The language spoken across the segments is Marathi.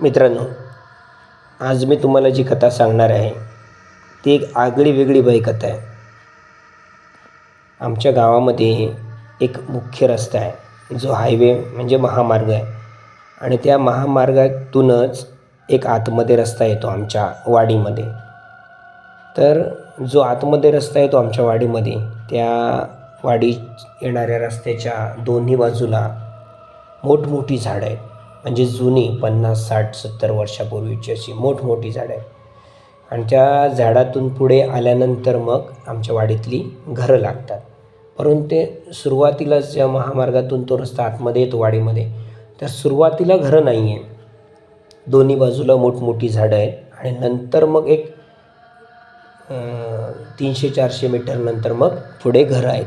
मित्रांनो आज मी तुम्हाला जी कथा सांगणार आहे ती एक आगळी वेगळी बाई कथा आहे. आमच्या गावामध्ये एक मुख्य रस्ता आहे जो हायवे म्हणजे महामार्ग आहे. आणि त्या महामार्गातूनच एक आतमध्ये रस्ता येतो आमच्या वाडीमध्ये. तर जो आतमध्ये रस्ता येतो आमच्या वाडीमध्ये त्या वाडी येणाऱ्या रस्त्याच्या दोन्ही बाजूला मोठमोठी झाडं आहेत. म्हणजे जुनी पन्नास साठ सत्तर वर्षापूर्वीची अशी मोठमोठी झाडं आहेत. आणि त्या झाडातून पुढे आल्यानंतर मग आमच्या वाडीतली घरं लागतात. परंतु ते सुरुवातीलाच ज्या महामार्गातून तो रस्ता आतमध्ये येतो वाडीमध्ये त्या सुरुवातीला घरं नाही आहे दोन्ही बाजूला मोठमोठी झाडं आहेत. आणि नंतर मग एक तीनशे चारशे मीटर नंतर मग पुढे घरं आहेत.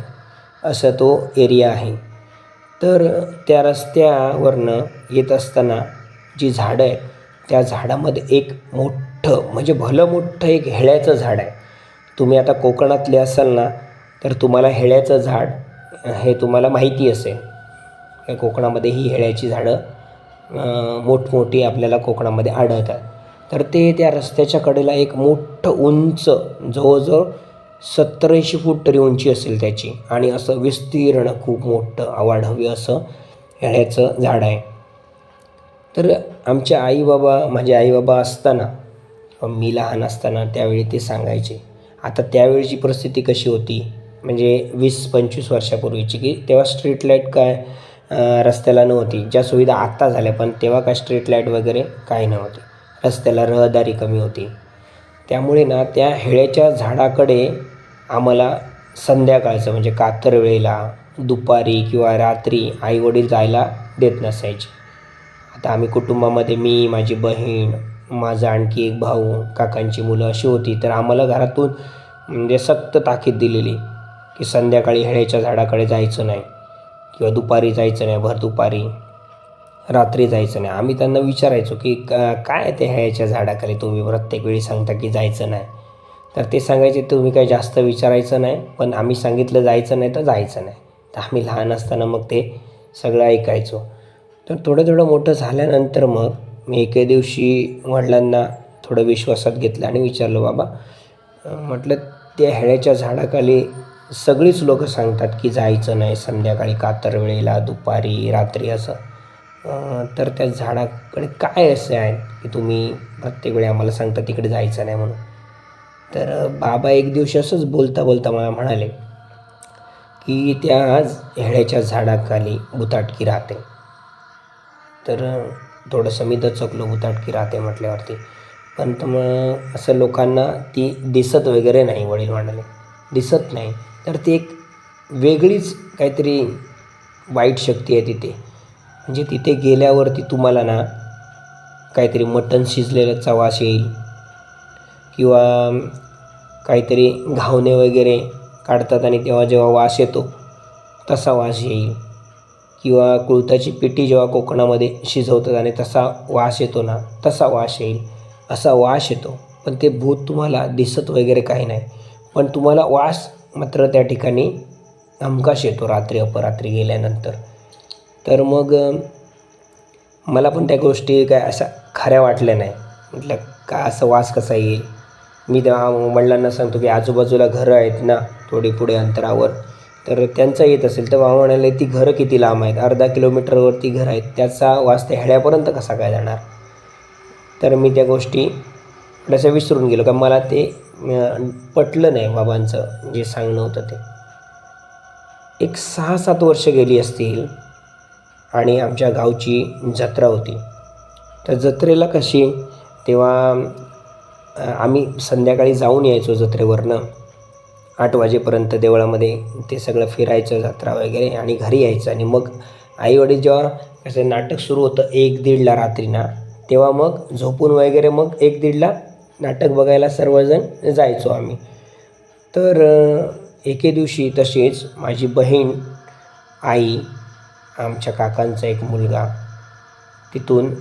असा तो एरिया आहे. तर त्या रस्त्यावरनं येत असताना जी झाडं आहेत त्या झाडामध्ये एक मोठं म्हणजे भलं मोठं एक हेळ्याचं झाड आहे. तुम्ही आता कोकणातले असाल ना तर तुम्हाला हेळ्याचं झाड हे तुम्हाला माहिती असेल. कोकणामध्ये ही हेळ्याची झाडं मोठमोठी आपल्याला कोकणामध्ये आढळतात. तर ते त्या रस्त्याच्या कडेला एक मोठं उंच जवळजवळ सत्तर ऐंशी फूट तरी उंची असेल त्याची. आणि असं विस्तीर्ण खूप मोठं आवाढव्य असं हेळ्याचं झाड आहे. तर आमचे आईबाबा माझे आईबाबा असताना मी लहान असताना त्यावेळी ते सांगायचे आता त्यावेळीची परिस्थिती कशी होती? म्हणजे वीस पंचवीस वर्षापूर्वीची की तेव्हा स्ट्रीट लाइट काय रस्त्याला नव्हती. ज्या सुविधा आत्ता झाल्या पण तेव्हा काय स्ट्रीट लाइट वगैरे काही नव्हती. रस्त्याला रहदारी कमी होती. त्यामुळे ना त्या हेळ्याच्या झाडाकडे आम्हाला संध्याकाळचं म्हणजे कातर वेळेला दुपारी किंवा रात्री आईवडील जायला देत नसायचे. आता आम्ही कुटुंबामध्ये मी माझी बहीण माझा आणखी एक भाऊ काकांची मुलं अशी होती तर आम्हाला घरातून म्हणजे सक्त ताकीद दिलेली की संध्याकाळी हेळ्याच्या झाडाकडे जायचं नाही किंवा दुपारी जायचं नाही भर दुपारी रात्री जायचं नाही. आम्ही त्यांना विचारायचो की का काय ते ह्याच्या झाडाखाली तुम्ही प्रत्येक वेळी सांगता की जायचं नाही? तर ते सांगायचे तुम्ही काही जास्त विचारायचं नाही पण आम्ही सांगितलं जायचं नाही तर जायचं नाही. तर आम्ही लहान असताना मग ते सगळं ऐकायचो. तर थोडं थोडं मोठं झाल्यानंतर मग मी एके दिवशी वडिलांना थोडं विश्वासात घेतलं आणि विचारलं बाबा म्हटलं त्या हेळ्याच्या झाडाखाली सगळीच लोकं सांगतात की जायचं नाही संध्याकाळी कातर वेळेला दुपारी रात्री असं. तर त्या झाडाकडे काय असं आहे की तुम्ही प्रत्येक वेळी आम्हाला सांगता तिकडे जायचं नाही म्हणून? तर बाबा एक दिवशी असंच बोलता बोलता मला म्हणाले की त्या हेळ्याच्या झाडाखाली बुताटकी राहते. तर थोडंसं मी दचकलो बुताटकी राहते म्हटल्यावरती. पण तर मग असं लोकांना ती दिसत वगैरे नाही वडील म्हणाले. दिसत नाही. तर ती एक वेगळीच काहीतरी वाईट शक्ती आहे तिथे. म्हणजे तिथे गेल्यावरती तुम्हाला ना काहीतरी मटण शिजलेलं चवास येईल. किंवा काहीतरी घावणे वगैरे काढतात आणि तेव्हा जेव्हा वास येतो तसा वास येईल. किंवा कुळथाची पिठी जेव्हा कोकणामध्ये शिजवतात आणि तसा वास येतो ना तसा वास येईल असा वास येतो. पण ते भूत तुम्हाला दिसत वगैरे काही नाही. पण तुम्हाला वास मात्र त्या ठिकाणी हमखास येतो रात्री अपरात्री गेल्यानंतर. तर मग मला पण त्या गोष्टी काय अशा खऱ्या वाटल्या नाही. म्हटलं का असं वास कसा येईल? मी त्या वडिलांना सांगतो की आजूबाजूला घरं आहेत ना थोडी पुढे अंतरावर. तर त्यांचं येत असेल तर बाबा म्हणाले ती घरं किती लांब आहेत? अर्धा किलोमीटरवरती घरं आहेत. त्याचा वास ते हेड्यापर्यंत कसा काय जाणार? तर मी त्या गोष्टी थोड्याशा विसरून गेलो का मला ते पटलं नाही बाबांचं जे सांगणं होतं ते. एक सहा सात वर्ष गेली असतील आणि आमच्या गावची जत्रा होती. तर जत्रेला कशी तेव्हा आम्ही संध्याकाळी जाऊन यायचो जत्रेवरनं. आठ वाजेपर्यंत देवळामध्ये ते सगळं फिरायचं जत्रा वगैरे आणि घरी यायचं. आणि मग आईवडील जेव्हा असं नाटक सुरू होतं एक दीडला रात्रीना तेव्हा मग झोपून वगैरे मग एक दीडला नाटक बघायला सर्वजण जायचो आम्ही. तर एके दिवशी तसेच माझी बहीण आई आमच्या काकांचा एक मुलगा तिथून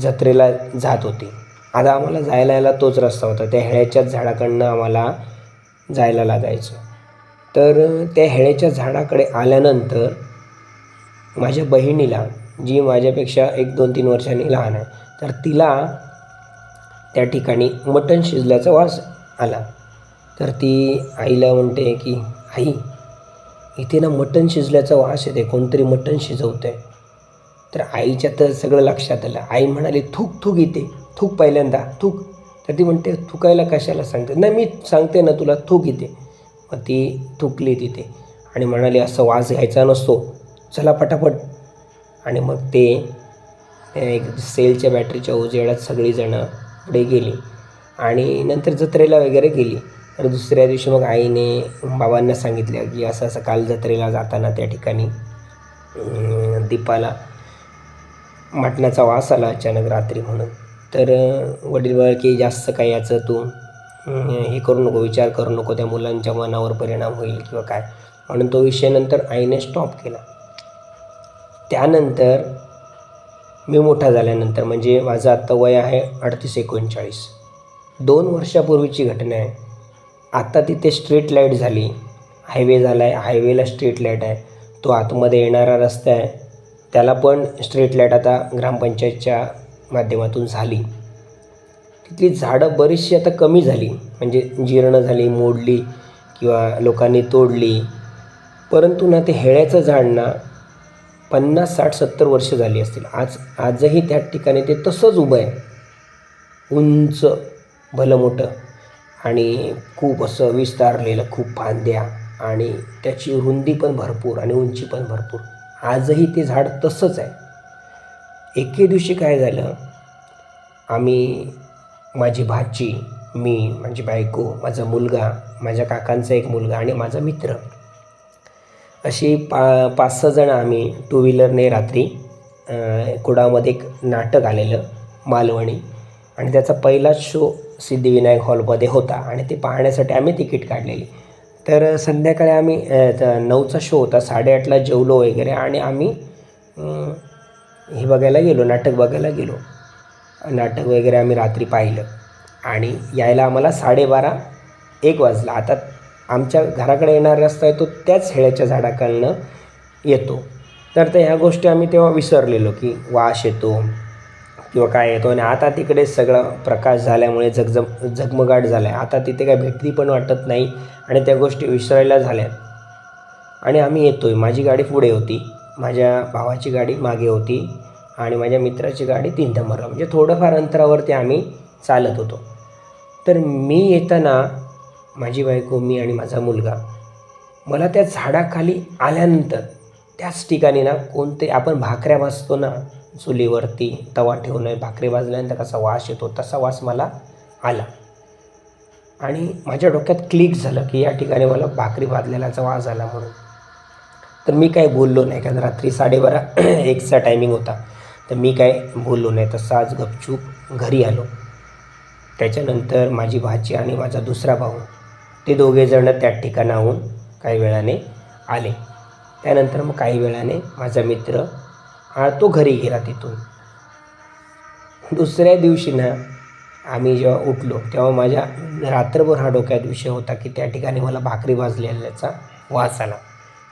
जत्रेला जात होती. आता आम्हाला जायला यायला तोच रस्ता होता. त्या हेळ्याच्याच झाडाकडनं आम्हाला जायला लागायचं. तर त्या हेळ्याच्या झाडाकडे आल्यानंतर माझ्या बहिणीला जी माझ्यापेक्षा एक दोन तीन वर्षांनी लहान आहे तर तिला त्या ठिकाणी मटण शिजल्याचा वास आला. तर ती आईला म्हणते की आई इथे ना मटण शिजल्याचा वास येते कोणतरी मटण शिजवतं आहे तर आईच्या तर सगळं लक्षात आलं. आई म्हणाली थूक थूक इथे. थूक पहिल्यांदा थूक. तर ती म्हणते थुकायला कशाला सांगते? नाही मी सांगते ना तुला थूक इथे मग ती थुकली तिथे. आणि म्हणाली असं वास घ्यायचा नसतो. चला पटापट. आणि मग ते एक सेलच्या बॅटरीच्या उजेडात सगळीजणं पुढे गेली. आणि नंतर जत्रेला वगैरे गेली. तर दुसऱ्या दिवशी मग आईने बाबांना सांगितलं की असं असं काल जत्रेला जाताना त्या ठिकाणी दीपाला मटणाचा वास आला अचानक रात्री म्हणून. तर वडील बाळ की जास्त काही याचं तू हे करू नको विचार करू नको त्या मुलांच्या मनावर परिणाम होईल किंवा काय. म्हणून तो विषय नंतर आईने स्टॉप केला. त्यानंतर मी मोठा झाल्यानंतर म्हणजे माझं आत्ता वय आहे अडतीस एकोणचाळीस. दोन वर्षापूर्वीची घटना आहे. आत्ता तिथे स्ट्रीट लाइट झाली. हायवे झाला आहे हायवेला स्ट्रीट लाइट आहे. तो आतमध्ये येणारा रस्ता आहे. त्याला पण स्ट्रीट लाइट आता ग्रामपंचायतच्या माध्यमातून झाली. तिथली झाडं बरीचशी आता कमी झाली. म्हणजे जीर्ण झाली मोडली किंवा लोकांनी तोडली. परंतु ना ते हेळ्याचं झाड ना पन्नास साठ सत्तर वर्ष झाली असतील. आज आजही त्या ठिकाणी ते तसंच उभं आहे. उंच भलं मोठं आणि खूप असं विस्तारलेलं खूप फांद्या आणि त्याची रुंदी पण भरपूर आणि उंची पण भरपूर. आजही ते झाड तसंच आहे. एके दिवशी काय झालं? आम्ही माझी भाची मी माझी बायको माझा मुलगा माझ्या काकांचा एक मुलगा आणि माझा मित्र. अशी पा पाच सहा जणं आम्ही टू व्हीलरने रात्री कुडामध्ये एक नाटक आलेलं मालवणी. आणि त्याचा पहिलाच शो सिद्धिविनायक हॉलमध्ये होता आणि ते पाहण्यासाठी आम्ही तिकीट काढलेली. तर संध्याकाळी आम्ही नऊचा शो होता साडेआठला जेवलो वगैरे आणि आम्ही हे बघायला गेलो नाटक बघायला गेलो. नाटक वगैरे आम्ही रात्री पाहिलं. आणि यायला आम्हाला साडेबारा एक वाजला. आता आमच्या घराकडे येणारा रस्ता आहे तो त्याच हेळ्याच्या झाडाखालनं येतो. तर त्या ह्या गोष्टी आम्ही तेव्हा विसरलेलो की वास येतो किंवा काय येतो. आणि आता तिकडे सगळं प्रकाश झाल्यामुळे झगझग झगमगाट झाला आहे आता तिथे काय भेटती पण वाटत नाही आणि त्या गोष्टी विसरायला झाल्या आणि आम्ही येतो आहे माझी गाडी पुढे होती. माझ्या भावाची गाडी मागे होती आणि माझ्या मित्राची गाडी तीन नंबरला म्हणजे थोडंफार अंतरावरती आम्ही चालत होतो. तर मी येताना माझी बायको मी आणि माझा मुलगा मला त्या झाडाखाली आल्यानंतर त्याच ठिकाणी ना कोणते आपण भाकऱ्या भाजतो ना चुलीवरती तवा ठेवून भाकरी भाजल्यानंतर कसा वास येतो तसा वास मला आला. आणि माझ्या डोक्यात क्लिक झालं की या ठिकाणी मला भाकरी भाजलेल्याचा वास आला म्हणून. तर मी काय बोललो नाही कारण रात्री साडेबारा एकचा टायमिंग होता. तर मी काय बोललो नाही तसाच गपचूप घरी आलो. त्याच्यानंतर माझी भाची आणि माझा दुसरा भाऊ ते दोघेजणं त्या ठिकाणाहून काही वेळाने आले. त्यानंतर मग काही वेळाने माझा मित्र हा तो घरी गेला तिथून. दुसऱ्या दिवशी ना आम्ही जेव्हा उठलो तेव्हा माझ्या रात्रभर हा डोक्यात विषय होता की त्या ठिकाणी मला भाकरी भाजलेल्याचा वास आला.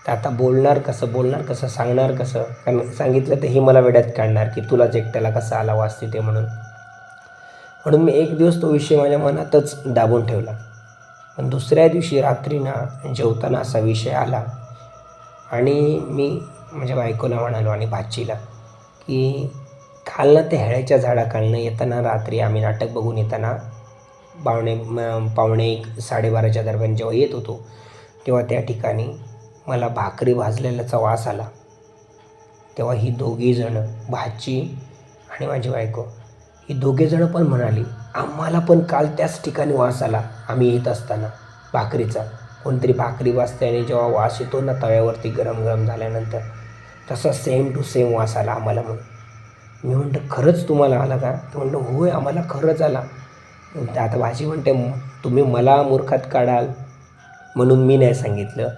तर आता बोलणार कसं बोलणार कसं सांगणार कसं? कारण सांगितलं तर ही मला वेड्यात काढणार की तुलाच एकट्याला कसं आला वास तिथे म्हणून. म्हणून मी एक दिवस तो विषय माझ्या मनातच दाबून ठेवला. पण दुसऱ्या दिवशी रात्री ना जेवताना असा विषय आला आणि मी माझ्या बायकोला म्हणालो आणि भाचीला की काल ना ते हेळ्याच्या झाडाखालनं येताना रात्री आम्ही नाटक बघून येताना पावणे पावणे एक साडेबाराच्या दरम्यान जेव्हा येत होतो तेव्हा त्या ठिकाणी मला भाकरी भाजलेल्याचा वास आला. तेव्हा ही दोघीजणं भाची आणि माझी बायको ही दोघेजणं पण म्हणाली आम्हाला पण काल त्याच ठिकाणी वास आला आम्ही येत असताना. भाकरीचा. कोणतरी भाकरी वाजते आणि जेव्हा वास येतो ना तव्यावरती गरम गरम झाल्यानंतर तसा सेम टू सेम वास आला आम्हाला म्हणून. मी म्हणतो खरंच तुम्हाला आला का? ते म्हणलं होय आम्हाला खरंच आला. आता भाजी म्हणते तुम्ही मला मूर्खात काढाल. म्हणून मी नाही सांगितलं.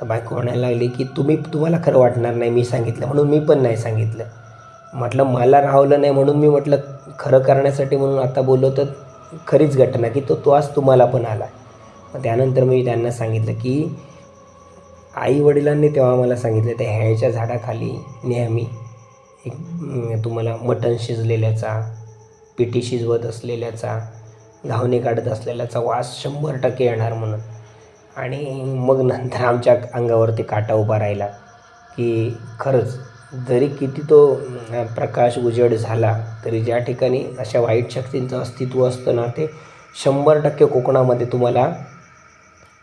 तर बायको म्हणायला लागली की तुम्ही तुम्हाला खरं वाटणार नाही मी सांगितलं म्हणून मी पण नाही सांगितलं. म्हटलं मला राहवलं नाही म्हणून मी म्हटलं खरं करण्यासाठी म्हणून आता बोललो तर खरीच घटना की तो तो आज तुम्हाला पण आला. मग त्यानंतर मी त्यांना सांगितलं की आई वडिलांनी तेव्हा मला सांगितलं त्या ह्याच्या झाडाखाली नेहमी एक तुम्हाला मटण शिजलेल्याचा पिठी शिजवत असलेल्याचा घावणे काढत असलेल्याचा वास शंभर टक्के येणार म्हणून. आणि मग नंतर आमच्या अंगावरती काटा उभा राहिला की खरंच जरी किती तो प्रकाश उजेड झाला तरी ज्या ठिकाणी अशा वाईट शक्तींचं अस्तित्व असतं ना ते शंभर टक्के कोकणामध्ये तुम्हाला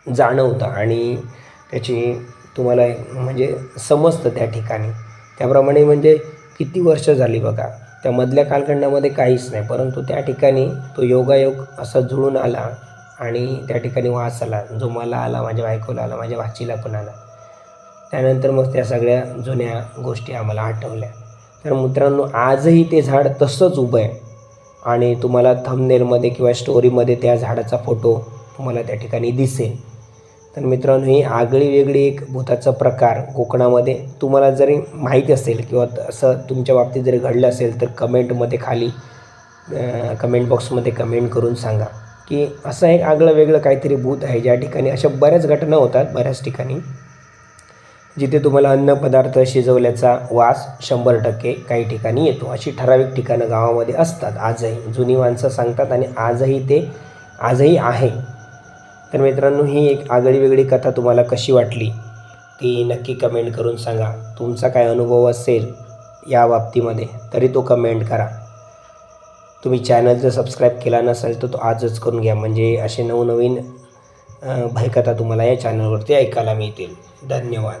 जाणवतं आणि त्याची तुम्हाला म्हणजे समजतं त्या ठिकाणी. त्याप्रमाणे म्हणजे किती वर्ष झाली बघा त्या मधल्या कालखंडामध्ये काहीच नाही परंतु त्या ठिकाणी तो योगायोग असा जुळून आला आणि त्या ठिकाणी वास आला. जो मला आला माझ्या बायकोला आला माझ्या भाचीला पण आला. त्यानंतर मग त्या सगळ्या जुन्या गोष्टी आम्हाला आठवल्या. तर मित्रांनो आजही ते झाड तसंच उभं आहे. आणि तुम्हाला थंबनेलमध्ये किंवा स्टोरीमध्ये त्या झाडाचा फोटो तुम्हाला त्या ठिकाणी दिसेल. तर मित्रांनो ही आगळी वेगळी एक भूताचा प्रकार कोकणामध्ये तुम्हाला जरी माहीत असेल किंवा असं तुमच्या बाबतीत जरी घडलं असेल तर कमेंटमध्ये खाली कमेंट बॉक्समध्ये कमेंट करून सांगा. की असं एक आगळं वेगळं काहीतरी भूत आहे. ज्या ठिकाणी अशा बऱ्याच घटना होतात बऱ्याच ठिकाणी. जिथे तुम्हाला अन्नपदार्थ शिजवल्याचा वास शंभर टक्के काही ठिकाणी येतो. अशी ठराविक ठिकाणं गावामध्ये असतात. आजही जुनी माणसं सांगतात आणि आजही ते आजही आहे. तर मित्रांनो ही एक आगळी वेगळी कथा तुम्हाला कशी वाटली ती नक्की कमेंट करून सांगा. तुमचा काय अनुभव असेल या बाबतीमध्ये तरी तो कमेंट करा. तुम्ही चॅनल जर सबस्क्राईब केला नसेल तर तो आजच करून घ्या. म्हणजे असे नवनवीन अ, भयकथा तुम्हाला या चॅनलवरती ऐकायला मिळतील. धन्यवाद.